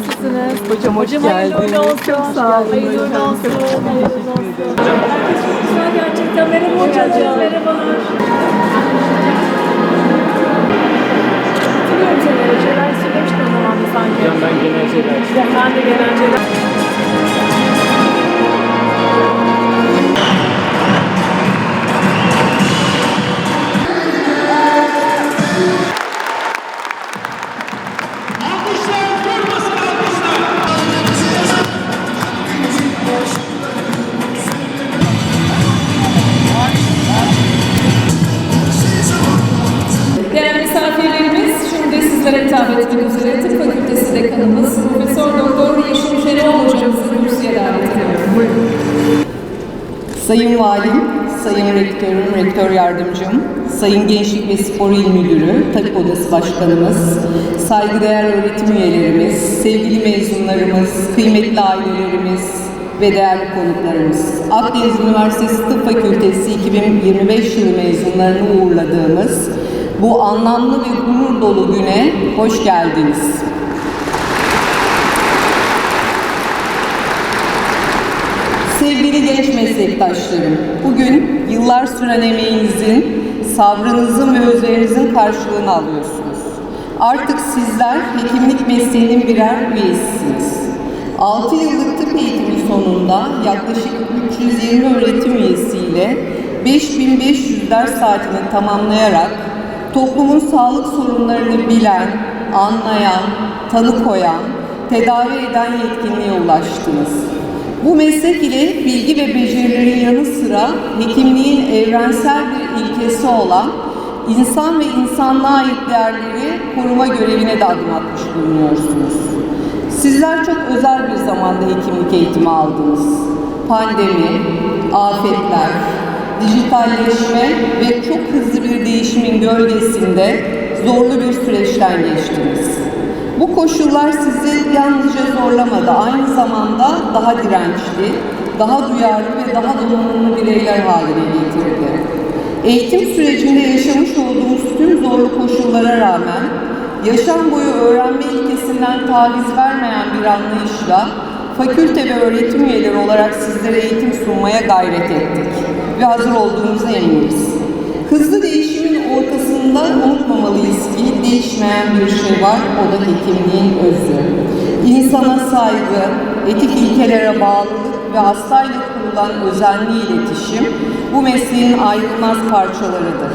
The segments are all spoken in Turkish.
Nasılsınız? Hocam hoş Hocam hayırlı geldiniz. uğurlu olsun. Çok sağ olun Hayırlı hocam. olsun. Çok Hayırlı. Herkes çok güzel gerçekten. Merhaba hocam. Merhabalar. Hatırlıyorum seni. Şeyler söylemiştin o zaman da sanki. Hocam ben genel şeyler ben de genel şeyler. Dekanımız Profesör Doktor Yeşim Şenerol hocamızı kürsüye davet ediyorum. Sayın Valim, Sayın Rektörüm, Rektör Yardımcım, Sayın Gençlik ve Spor İl Müdürü, Tabip Odası Başkanımız, saygıdeğer öğretim üyelerimiz, sevgili mezunlarımız, kıymetli ailelerimiz ve değerli konuklarımız. Akdeniz Üniversitesi Tıp Fakültesi 2025 yılı mezunlarını uğurladığımız bu anlamlı ve gurur dolu güne hoş geldiniz. Sevgili genç meslektaşlarım, bugün yıllar süren emeğinizin, sabrınızın ve özverinizin karşılığını alıyorsunuz. Artık sizler hekimlik mesleğinin birer üyesisiniz. 6 yıllık tıp eğitimi sonunda yaklaşık 320 öğretim üyesiyle 5500 ders saatini tamamlayarak toplumun sağlık sorunlarını bilen, anlayan, tanı koyan, tedavi eden yetkinliğe ulaştınız. Bu meslek ile bilgi ve becerilerin yanı sıra hekimliğin evrensel bir ilkesi olan insan ve insanlığa ait değerleri koruma görevine de adım atmış bulunuyorsunuz. Sizler çok özel bir zamanda hekimlik eğitimi aldınız. Pandemi, afetler, dijitalleşme ve çok hızlı bir değişimin gölgesinde zorlu bir süreçten geçtiniz. Bu koşullar sizi yalnızca zorlamadı, aynı zamanda daha dirençli, daha duyarlı ve daha donanımlı bireyler haline getirdi. Eğitim sürecinde yaşamış olduğumuz tüm zorlu koşullara rağmen yaşam boyu öğrenme ilkesinden taviz vermeyen bir anlayışla fakülte ve öğretim üyeleri olarak sizlere eğitim sunmaya gayret ettik ve hazır olduğumuza eminiz. Hızlı değişimin ortasında unutmamalıyız ki değişmeyen bir şey var, o da hekimliğin özü. İnsana saygı, etik ilkelere bağlılık ve hastayla kurulan özenli iletişim bu mesleğin ayrılmaz parçalarıdır.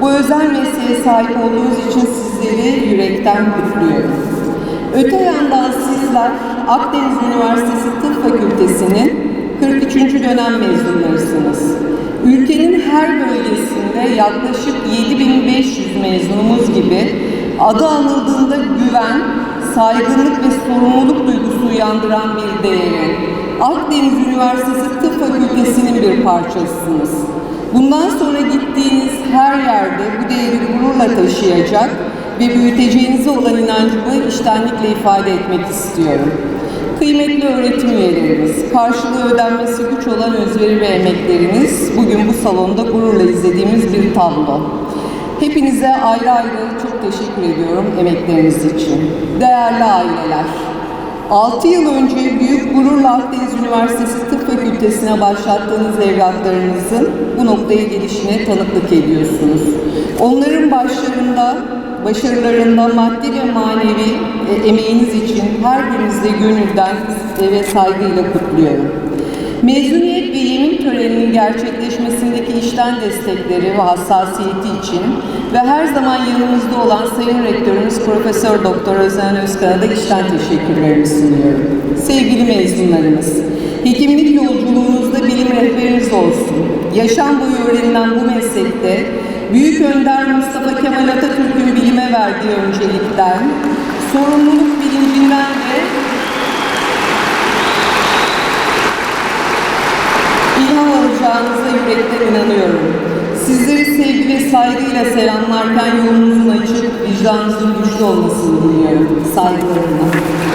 Bu özel mesleğe sahip olduğunuz için sizleri yürekten kutluyorum. Öte yandan sizler Akdeniz Üniversitesi Tıp Fakültesi'nin 43. dönem mezunlarısınız. Ülkenin her bölgesinde yaklaşık 7500 mezunumuz gibi adı anıldığında güven, saygınlık ve sorumluluk duygusu uyandıran bir değerin Akdeniz Üniversitesi Tıp Fakültesi'nin bir parçasısınız. Bundan sonra gittiğiniz her yerde bu değeri gururla taşıyacak ve büyüteceğinize olan inancımı içtenlikle ifade etmek istiyorum. Kıymetli öğretim üyelerimiz, karşılığı ödenmesi güç olan özveri ve emekleriniz bugün bu salonda gururla izlediğimiz bir tablo. Hepinize ayrı ayrı çok teşekkür ediyorum emekleriniz için. Değerli aileler, 6 yıl önce büyük gururla Akdeniz Üniversitesi Tıp Fakültesine başlattığınız evlatlarınızın bu noktaya gelişine tanıklık ediyorsunuz. Onların başlarında, başarılarında maddi ve manevi e, emeğiniz için her birinizi gönülden ve saygıyla kutluyorum. Mezuniyet ve yemin töreninin gerçekleşmesindeki işten destekleri ve hassasiyeti için ve her zaman yanımızda olan Sayın Rektörümüz Profesör Doktor Özen Özkan'a da işten teşekkürlerimi sunuyorum. Sevgili mezunlarımız, hekimlik yolculuğunuzda bilim rehberiniz olsun. Yaşam boyu öğrenilen bu meslekte Büyük Önder Mustafa Kemal Atatürk'ün bilime verdiği öncelikten, sorumluluk bilincinden ve İlham alacağınıza yürekten inanıyorum. Sizleri sevgi ve saygıyla selamlarken yolunuzun açık, vicdanınızın güçlü olmasını diliyorum. Saygılarımla.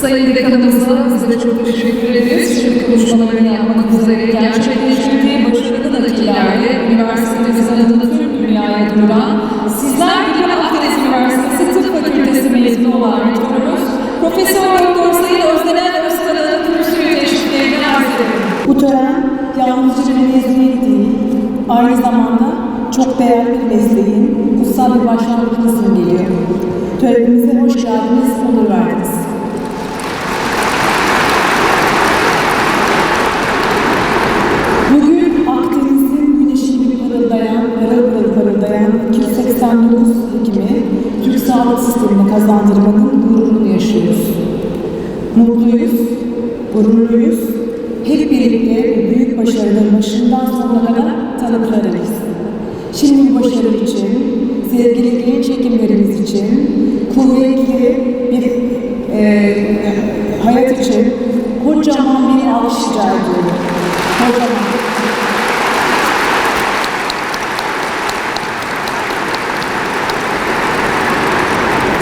Sayın Dekanımıza biz de çok teşekkür ediyoruz. Şimdi konuşmalarını yapmak üzere gerçekleştirdiği başarılı dakikalarla üniversitemizin adını tüm dünyaya duyuran, sizler gibi Akdeniz Üniversitesi Tıp Fakültesi mezunu olan rektörümüz, Profesör Doktor Sayın Özdener Özkan'ın kürsüyü teşviklerini arz ederim. Bu tören yalnızca bir mezuniyet değil, aynı zamanda çok değerli bir mesleğin kutsal bir başlangıcını simgeliyor. Törenimize hoş geldiniz, onur verdiniz. 289 hekimi Türk sağlık sistemine kazandırmanın gururunu yaşıyoruz. Mutluyuz, gururluyuz. Hep birlikte büyük başarının başından sonuna kadar tanıklarıyız. Şimdi bu başarı için, sevgili genç hekimlerimiz için, kuvvetli bir e, hayat için kocaman bir alkış rica ediyorum. Kocaman.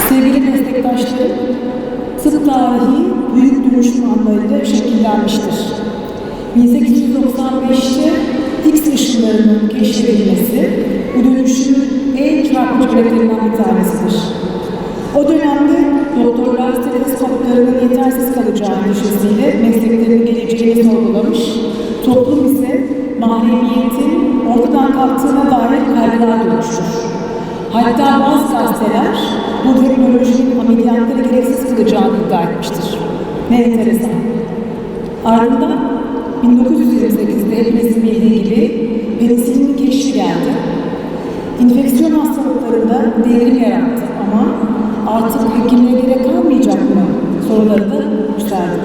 Sevgili tıp tarihi büyük dönüşüm anlarıyla şekillenmiştir. 1895'te X ışınlarının keşfedilmesi bu dönüşümün en çarpıcı örneklerinden bir tanesidir. O dönemde doktorlar steteskoplarının yetersiz kalacağı endişesiyle mesleklerinin geleceğini sorgulamış, toplum ise mahremiyetin ortadan kalktığına dair kaygılar duymuştur. Hatta bazı gazeteler bu teknolojinin ameliyatları gereksiz kılacağını iddia etmiştir. Ne enteresan. Ardından 1928'de hepimizin bildiği gibi penisilinin keşfi geldi. İnfeksiyon hastalıklarında devrim yarattı ama artık hekimliğe gerek kalmayacak mı soruları da yükseldi.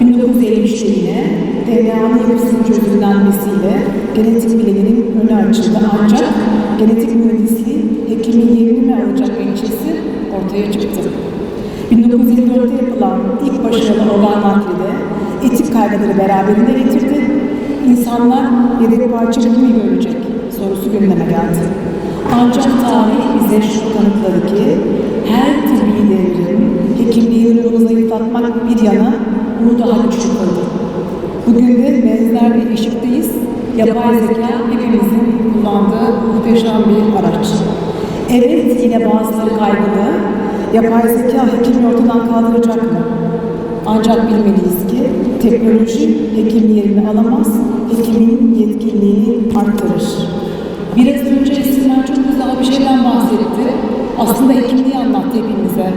1953'te yine DNA'nın yapısının çözümlenmesiyle genetik biliminin önü açıldı ancak genetik mühendisliği hekimin mi alacak endişesi ortaya çıktı. 1924'te yapılan ilk başarılı organ naklide etik kaygıları beraberinde getirdi. İnsanlar yedek parça kimi görecek sorusu gündeme geldi. Ancak tarih bize şu kanıtladı ki her tıbbi devrim hekimliğin ruhunu zayıflatmak bir yana bunu daha güçlü kıldı. Bugün de benzer bir eşikteyiz. Yapay zeka hepimizin kullandığı muhteşem bir araç. Evet yine bazıları kaygılı. Yapay zeka hekimi ortadan kaldıracak mı? Ancak bilmeliyiz ki teknoloji hekim yerini alamaz, hekimin yetkinliğini arttırır. Biraz önce Esinler çok güzel bir şeyden bahsetti. Aslında hekimliği anlattı hepimize.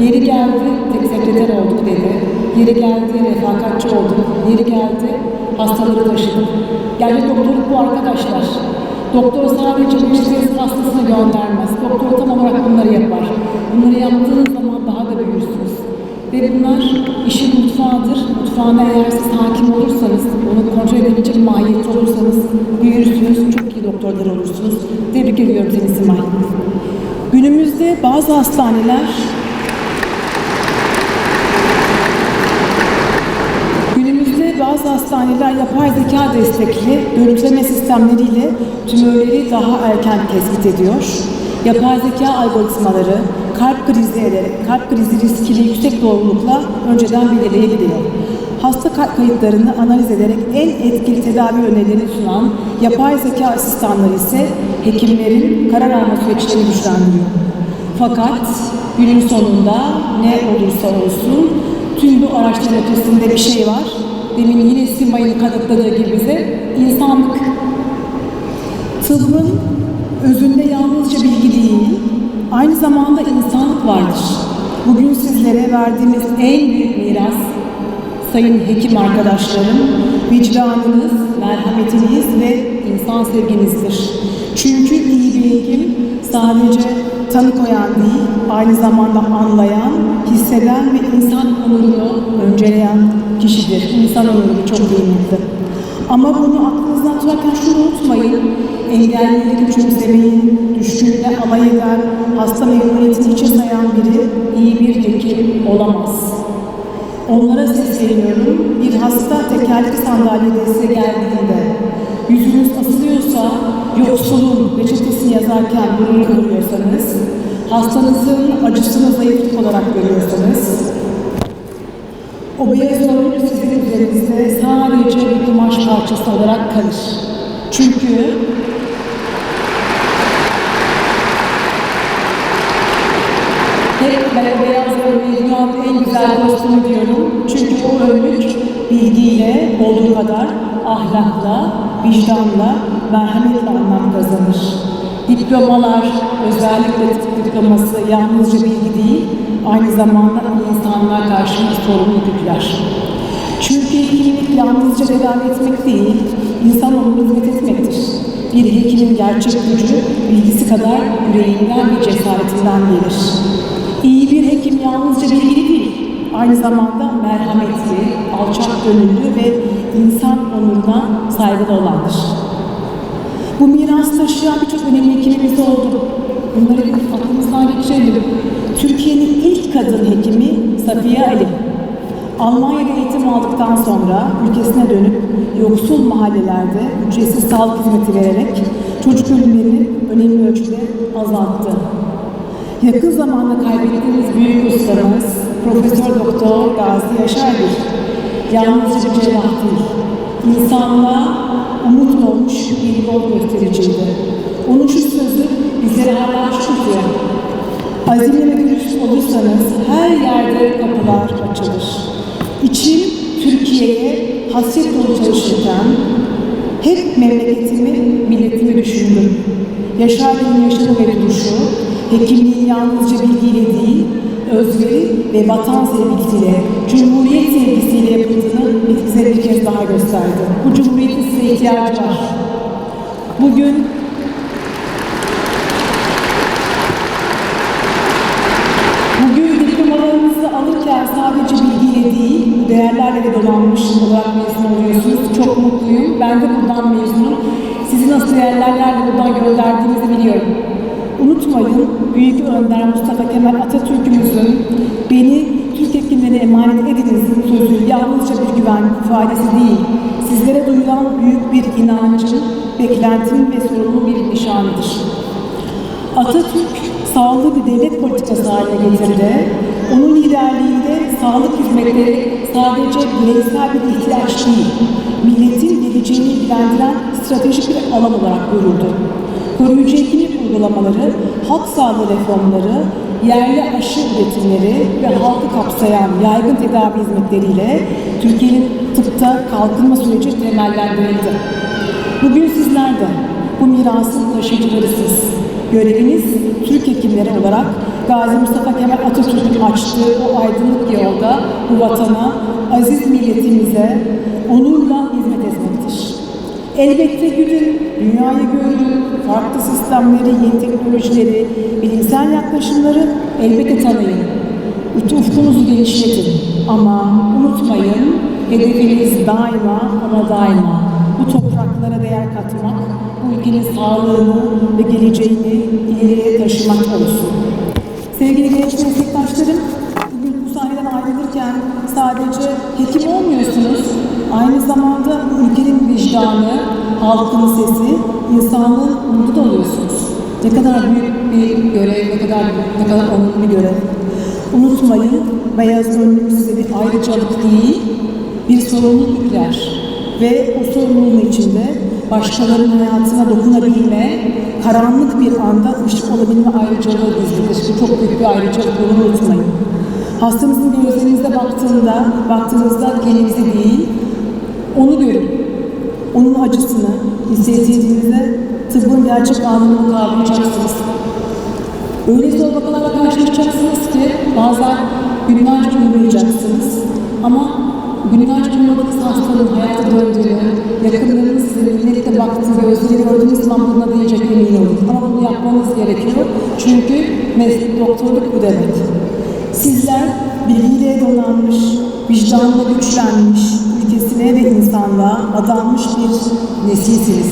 Yeri geldi, tek sekreter olduk dedi. Yeri geldi, refakatçi olduk. Yeri geldi, hastaları taşıdık. Gerçek doktorluk bu arkadaşlar. Doktor sadece bir stres hastasını göndermez. Doktor tam olarak bunları yapar. Bunları yaptığınız zaman daha da büyürsünüz. Ve bunlar işin mutfağıdır. Mutfağına eğer siz hakim olursanız, onu kontrol edebilecek mahiyette olursanız büyürsünüz, çok iyi doktorlar olursunuz. Tebrik ediyorum seni Simay. Günümüzde bazı hastaneler Günümüzde bazı hastaneler yapay zeka destekli görüntüleme sistemleriyle tümörleri daha erken tespit ediyor. Yapay zeka algoritmaları kalp krizi, kalp krizi riskini yüksek doğrulukla önceden belirleyebiliyor. Hasta ka- kayıtlarını analiz ederek en etkili tedavi önerilerini sunan yapay zeka asistanları ise hekimlerin karar alma süreçlerini güçlendiriyor. Fakat günün sonunda ne olursa olsun tüm bu araçların ötesinde bir şey var. Demin yine Simay'ın kanıtladığı gibi bize insanlık. Tıbbın özünde yalnızca bilgi değil, aynı zamanda insanlık vardır. Bugün sizlere verdiğimiz en büyük miras, sayın hekim arkadaşlarım, vicdanınız, merhametiniz ve insan sevginizdir. Çünkü iyi bir hekim sadece tanı koyan değil, aynı zamanda anlayan, hisseden ve insan onurunu önceleyen kişidir. İnsan onuru çok kıymetli. Ama bunu aklınızdan tutarken şunu unutmayın. Engellileri küçümsemeyin, düşkünle alay eden, hasta memnuniyetini hiçe sayan biri iyi bir hekim olamaz. Onlara sesleniyorum. Bir hasta tekerlekli sandalyede size geldiğinde yüzünüz asılıyorsa, yoksulun reçetesini yazarken burun kıvırıyorsanız, hastanızın acısını zayıflık olarak görüyorsanız, o beyaz örgü sizin üzerinizde sadece bir kumaş parçası olarak kalır. Çünkü hep ben beyaz dünyanın en güzel kostümü diyorum. Çünkü o önlük bilgiyle olduğu kadar ahlakla, vicdanla, merhametle anlam kazanır. Diplomalar, özellikle diploması yalnızca bilgi değil, aynı zamanda insanlığa karşı bir sorumluluk yükler. Çünkü hekimlik yalnızca tedavi etmek değil, insan onuruna hizmet etmektir. Bir hekimin gerçek gücü bilgisi kadar yüreğinden ve cesaretinden gelir. İyi bir hekim yalnızca bilgili değil, aynı zamanda merhametli, alçak gönüllü ve insan onuruna saygılı olandır. Bu miras taşıyan birçok önemli hekimimiz oldu. Bunları bir aklımızdan geçirelim. Türkiye'nin ilk kadın hekimi Safiye Ali. Almanya'da eğitim aldıktan sonra ülkesine dönüp yoksul mahallelerde ücretsiz sağlık hizmeti vererek çocuk ölümlerini önemli ölçüde azalttı. Yakın zamanda kaybettiğimiz büyük ustamız Profesör Doktor Gazi Yaşargil. Yalnızca bir cerrah değil, insanlığa umut olmuş bir yol göstericiydi. Onun şu sözü bizlere hala tutuyor. Azimli ve dürüst olursanız her yerde kapılar açılır. İçim Türkiye'ye hasret dolu çalışırken hep memleketimi, milletimi düşündüm. Yaşarken yaşamı ve duruşu, hekimliğin yalnızca bilgiyle değil, özveri ve vatan sevgisiyle, cumhuriyet sevgisiyle yapıldığını bize bir kez daha gösterdi. Bu cumhuriyetin size ihtiyacı var. Bugün Bugün diplomalarınızı alırken sadece bilgiyle değil, değerlerle de donanmış olarak mezun oluyorsunuz. Çok mutluyum. Ben de buradan mezunum. Sizi nasıl değerlerle buradan gönderdiğinizi biliyorum. Unutmayın, Büyük Önder Mustafa Kemal Atatürk'ümüzün beni Türk hekimlerine emanet ediniz sözü yalnızca bir güven ifadesi değil, sizlere duyulan büyük bir inancın, beklentim ve sorumlu bir nişanıdır. Atatürk sağlığı bir devlet politikası haline getirdi. Onun liderliğinde sağlık hizmetleri sadece bireysel bir ihtiyaç değil, milletin geleceğini ilgilendiren stratejik bir alan olarak görüldü. Koruyucu hekimlik uygulamaları, halk sağlığı reformları, yerli aşı üretimleri ve halkı kapsayan yaygın tedavi hizmetleriyle Türkiye'nin tıpta kalkınma süreci temellendirildi. Bugün sizler de bu mirasın taşıyıcılarısınız. Göreviniz Türk hekimleri olarak Gazi Mustafa Kemal Atatürk'ün açtığı o aydınlık yolda bu vatana, aziz milletimize onurla. Elbette gülün, dünyayı görün, farklı sistemleri, yeni teknolojileri, bilimsel yaklaşımları elbette tanıyın. Ufkunuzu genişletin ama unutmayın hedefiniz daima ama daima bu topraklara değer katmak, bu ülkenin sağlığını ve geleceğini ileriye taşımak olsun. Sevgili genç meslektaşlarım, bugün bu sahneden ayrılırken sadece hekim olmuyorsunuz, aynı zamanda bu ülkenin vicdanı, halkın sesi, insanlığın umudu da oluyorsunuz. Ne kadar büyük bir görev, ne kadar ne kadar onurlu bir görev. Unutmayın, beyaz önlük size bir ayrıcalık değil, bir sorumluluk yükler. Ve o sorumluluğun içinde başkalarının hayatına dokunabilme, karanlık bir anda ışık olabilme ayrıcalığı gizlidir. Bu çok büyük bir ayrıcalık, bunu unutmayın. Hastanızın gözlerinize baktığında, baktığınızda kendinizi değil, onu görün. Onun acısını hissettiğinizde tıbbın gerçek anlamını kavrayacaksınız. Öyle zor vakalarla karşılaşacaksınız ki bazen günlerce uyumayacaksınız. Ama günlerce uyumadığınız hastanın hayata döndüğünü, yakınlarınız size minnetle baktığı gözleri gördüğünüz zaman buna diyecek emin olun. Ama bunu yapmanız gerekiyor. Çünkü meslek doktorluk bu demek. Sizler bilgiyle donanmış, vicdanla güçlenmiş, ülkesine ve insanlığa adanmış bir nesilsiniz.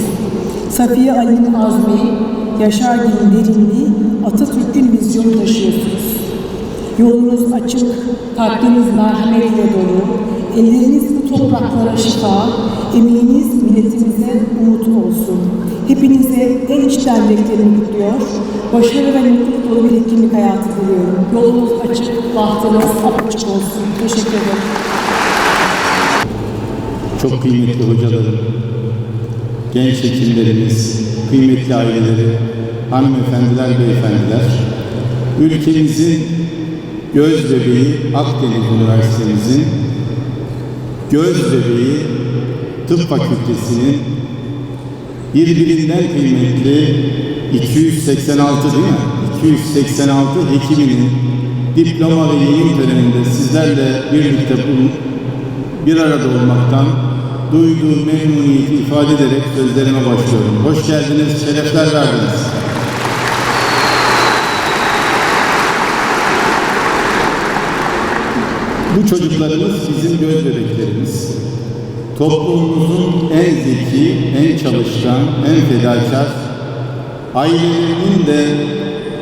Safiye Ali'nin azmi, Yaşar Gül'ün derinliği, Atatürk'ün vizyonu taşıyorsunuz. Yolunuz açık, kalbiniz merhametle dolu, elleriniz bu topraklara şifa, emeğiniz milletimize umut olsun. Hepinize en içten dileklerimi kutluyor, başarı ve mutluluk dolu bir hekimlik hayatı diliyorum. Yolunuz açık, bahtınız açık olsun. Teşekkür ederim. Çok kıymetli hocalarım, genç hekimlerimiz, kıymetli aileleri, hanımefendiler, beyefendiler, ülkemizin göz bebeği Akdeniz Üniversitemizin göz bebeği Tıp Fakültesinin birbirinden kıymetli 286 değil mi? 286 hekiminin diploma ve yayın töreninde sizlerle birlikte bulun, bir arada olmaktan duyduğum memnuniyeti ifade ederek sözlerime başlıyorum. Hoş geldiniz, şerefler verdiniz. Bu çocuklarımız bizim göz bebeklerimiz. Toplumumuzun en zeki, en çalışkan, en fedakar, ailelerinin de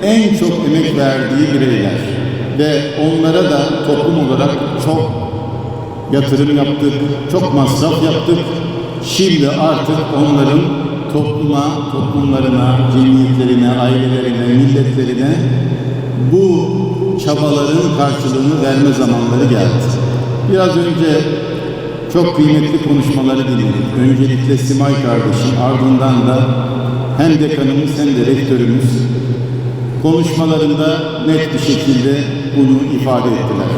en çok emek verdiği bireyler. Ve onlara da toplum olarak çok yatırım yaptık, çok masraf yaptık. Şimdi artık onların topluma, toplumlarına, cemiyetlerine, ailelerine, milletlerine bu çabaların karşılığını verme zamanları geldi. Biraz önce çok kıymetli konuşmaları dinledik. Öncelikle Simay kardeşim, ardından da hem dekanımız hem de rektörümüz konuşmalarında net bir şekilde bunu ifade ettiler.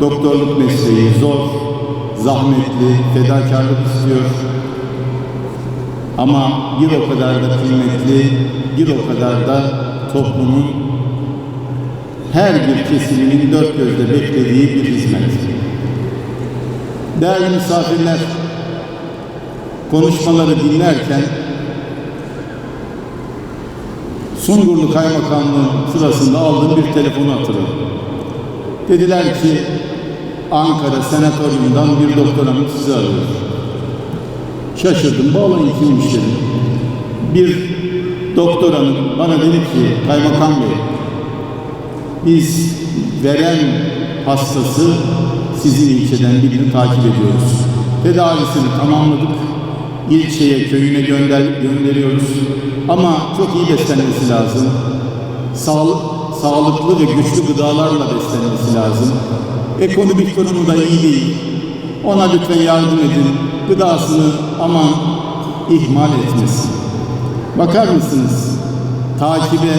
Doktorluk mesleği zor, zahmetli, fedakarlık istiyor. Ama bir o kadar da kıymetli, bir o kadar da toplumun her bir kesiminin dört gözle beklediği bir hizmet. Değerli misafirler, konuşmaları dinlerken Sungurlu Kaymakamlığı sırasında aldığım bir telefonu hatırladım. Dediler ki Ankara Senatoryum'dan bir doktor hanım sizi arıyor. Şaşırdım, bağlayın kimmiş dedim. Bir doktor hanım bana dedi ki Kaymakam Bey biz veren hastası sizin ilçeden birini takip ediyoruz. Tedavisini tamamladık. İlçeye, köyüne gönder, gönderiyoruz. Ama çok iyi beslenmesi lazım. Sağlık, sağlıklı ve güçlü gıdalarla beslenmesi lazım. Ekonomik durumu da iyi değil. Ona lütfen yardım edin. Gıdasını aman ihmal etmesin. Bakar mısınız? Takibe,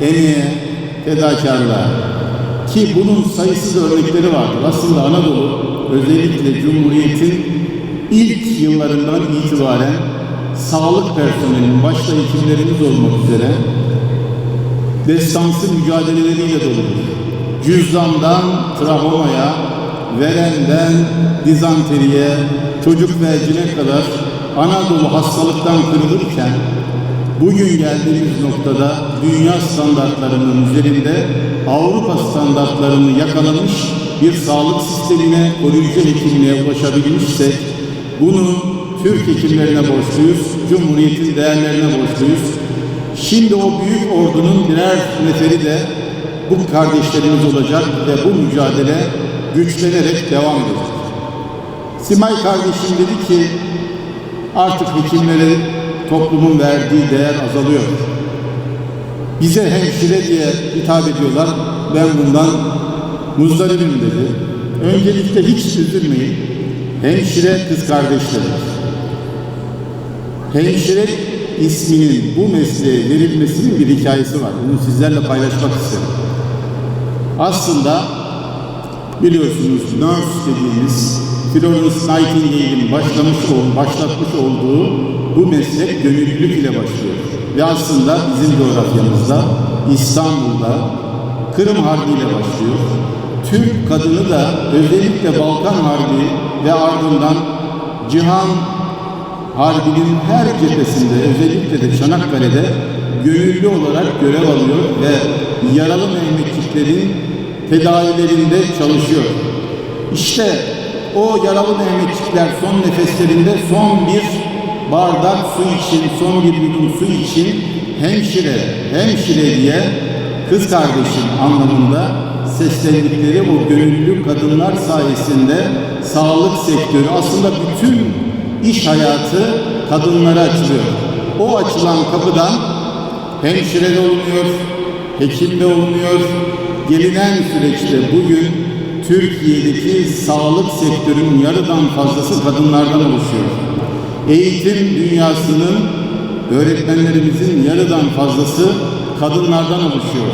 emeğe, fedakarlığa. Ki bunun sayısız örnekleri vardır. Aslında Anadolu özellikle Cumhuriyet'in ilk yıllarından itibaren sağlık personelinin başta hekimlerimiz olmak üzere destansı mücadeleleriyle doludur. Cüzdandan travmaya, verenden dizanteriye, çocuk felcine kadar Anadolu hastalıktan kırılırken bugün geldiğimiz noktada dünya standartlarının üzerinde Avrupa standartlarını yakalamış bir sağlık sistemine, koruyucu hekimliğe ulaşabilmişsek bunu Türk hekimlerine borçluyuz, Cumhuriyet'in değerlerine borçluyuz. Şimdi o büyük ordunun birer neferi de bu kardeşlerimiz olacak ve bu mücadele güçlenerek devam edecek. Simay kardeşim dedi ki artık hekimlere toplumun verdiği değer azalıyor. Bize hemşire diye hitap ediyorlar. Ben bundan muzdaribim dedi. Öncelikle hiç üzülmeyin. Hemşire kız kardeşlerim. Hemşire isminin bu mesleğe verilmesinin bir hikayesi var. Bunu sizlerle paylaşmak isterim. Aslında biliyorsunuz nurse dediğimiz Florence Nightingale'in başlamış ol, başlatmış olduğu bu meslek gönüllülük ile başlıyor. Ve aslında bizim coğrafyamızda, İstanbul'da Kırım Harbi ile başlıyor. Türk kadını da özellikle Balkan Harbi ve ardından Cihan Harbi'nin her cephesinde özellikle de Çanakkale'de gönüllü olarak görev alıyor ve yaralı Mehmetçiklerin tedavilerinde çalışıyor. İşte o yaralı Mehmetçikler son nefeslerinde son bir bardak su için, son bir yudum su için hemşire, hemşire diye kız kardeşim anlamında seslendikleri o gönüllü kadınlar sayesinde sağlık sektörü aslında bütün iş hayatı kadınlara açılıyor. O açılan kapıdan hemşire de olunuyor, hekim de olunuyor. Gelinen süreçte bugün Türkiye'deki sağlık sektörünün yarıdan fazlası kadınlardan oluşuyor. Eğitim dünyasının öğretmenlerimizin yarıdan fazlası kadınlardan oluşuyor.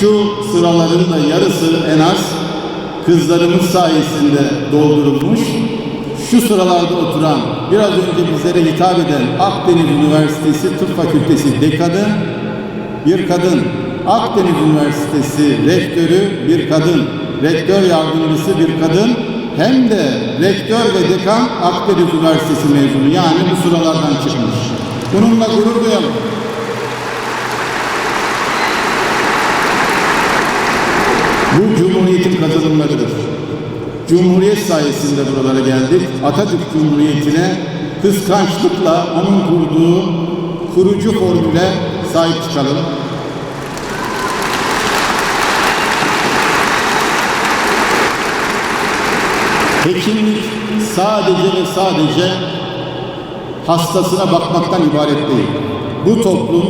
Şu sıraların da yarısı en az kızlarımız sayesinde doldurulmuş. Şu sıralarda oturan biraz önce bizlere hitap eden Akdeniz Üniversitesi Tıp Fakültesi dekanı bir kadın, Akdeniz Üniversitesi rektörü bir kadın, rektör yardımcısı bir kadın, hem de rektör ve dekan Akdeniz Üniversitesi mezunu. Yani bu sıralardan çıkmış. Bununla gurur duyalım. Bu Cumhuriyet'in kazanımlarıdır. Cumhuriyet sayesinde buralara geldik. Atatürk Cumhuriyeti'ne kıskançlıkla onun kurduğu kurucu formüle sahip çıkalım. Hekimlik sadece ve sadece hastasına bakmaktan ibaret değil. Bu toplum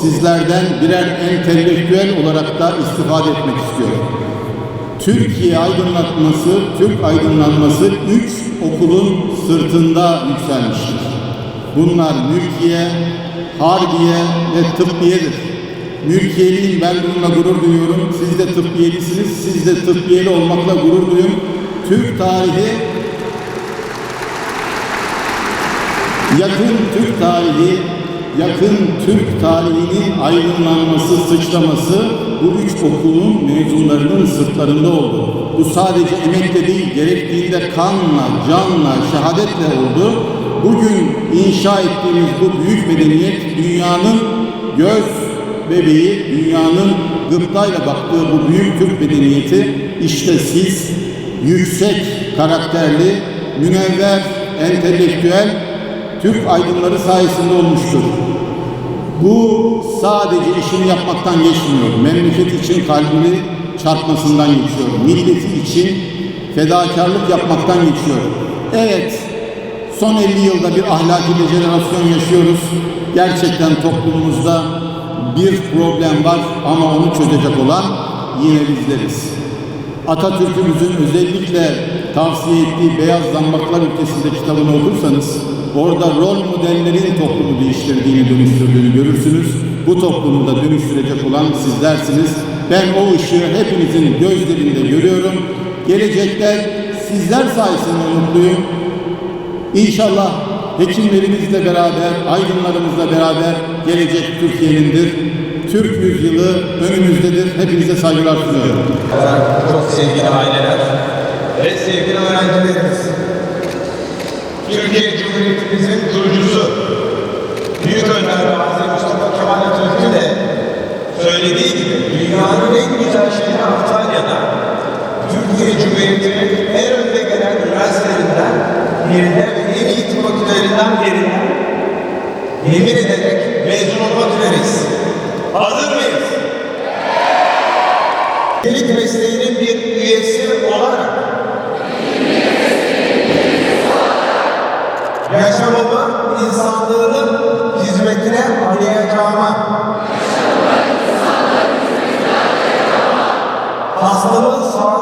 sizlerden birer entelektüel olarak da istifade etmek istiyor. Türkiye aydınlatması, Türk aydınlanması üç okulun sırtında yükselmiştir. Bunlar mülkiye, harbiye ve tıbbiyedir. Mülkiyeliyim ben bununla gurur duyuyorum. Siz de tıbbiyelisiniz. Siz de tıbbiyeli olmakla gurur duyun. Türk tarihi yakın Türk tarihi, yakın Türk tarihinin aydınlanması, sıçraması bu üç okulun mezunlarının sırtlarında oldu. Bu sadece emekle değil, gerektiğinde kanla, canla, şehadetle oldu. Bugün inşa ettiğimiz bu büyük medeniyet dünyanın göz bebeği, dünyanın gıptayla baktığı bu büyük Türk medeniyeti işte siz yüksek karakterli, münevver, entelektüel Türk aydınları sayesinde olmuştur. Bu sadece işini yapmaktan geçmiyor. Memleket için kalbini çarpmasından geçiyor. Milleti için fedakarlık yapmaktan geçiyor. Evet, son 50 yılda bir ahlaki dejenerasyon yaşıyoruz. Gerçekten toplumumuzda bir problem var ama onu çözecek olan yine bizleriz. Atatürk'ümüzün özellikle tavsiye ettiği Beyaz Zambaklar Ülkesi'nde kitabını okursanız orada rol modellerin toplumu değiştirdiğini, dönüştürdüğünü görürsünüz. Bu toplumu da dönüştürecek olan sizlersiniz. Ben o ışığı hepinizin gözlerinde görüyorum. Gelecekte sizler sayesinde mutluyum. İnşallah hekimlerimizle beraber, aydınlarımızla beraber gelecek Türkiye'nindir. Türk yüzyılı önümüzdedir. Hepinize saygılar sunuyorum. Çok sevgili aileler ve sevgili öğrencilerimiz. Türkiye Cumhuriyetimizin kurucusu Büyük Önder Gazi Mustafa Kemal Atatürk'ün de söylediği gibi dünyanın en güzel şehri Antalya'da Türkiye Cumhuriyeti'nin en önde gelen üniversitelerinden birinde ve en iyi tıp fakültelerinden birinde yemin ederek mezun olmak üzereyiz. Hazır mıyız? Gelik mesleğinin bir üyesi olarak yaşamımı insanlığının hizmetine arayacağıma hastamın sağlığına